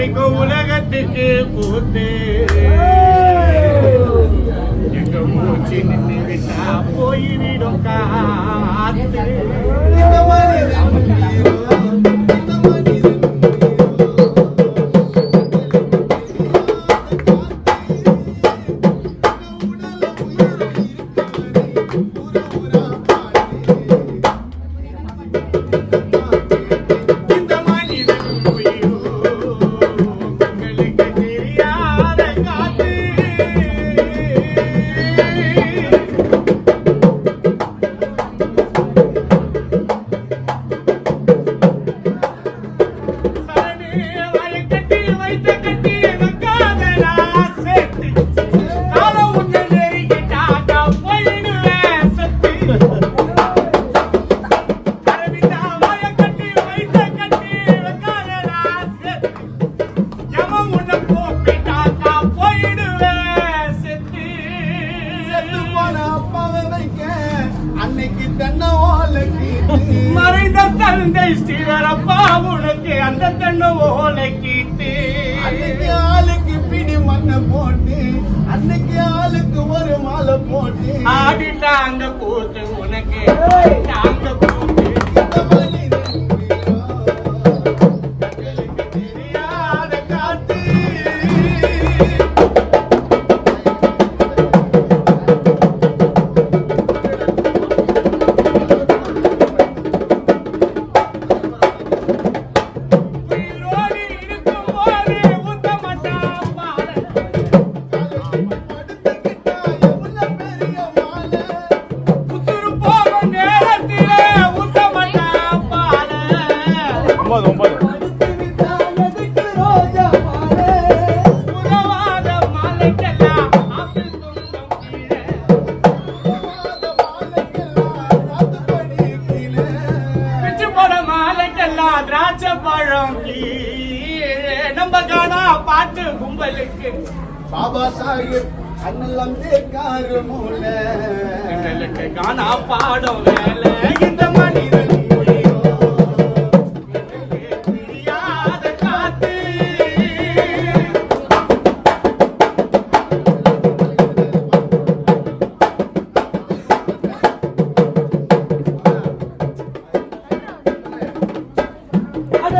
வரைக்கும் உலகத்துக்கு கூத்து எங்க மூச்சு நின்று விட்டா போய்விடும் காத்து அன்னைக்கு தென்னை ஓலை கீத்து. மறைந்த தந்தை ஸ்ரீவரப்பா உனக்கு அந்த தென்னை ஓலை கீட்டு. அன்னைக்கு ஆளுக்கு பிடி மண்ணை போட்டு அன்னைக்கு ஆளுக்கு ஒரு மாலை போட்டு. ஆடிட்டாங்க கூத்து உனக்கு. தாங்க கூத்து. நம்ம காணா பாட்டு கும்பலுக்கு. பாபா சாஹிப் அண்ணல் காணா பாடம் வேலை. இந்த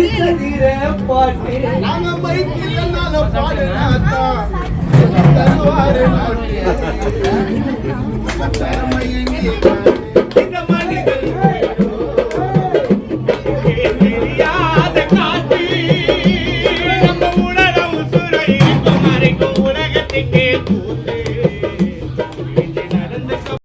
அடித்த தீர பாட்டு. நாம பைக் இல்லனால பாடு நாத்தான் தருவாரு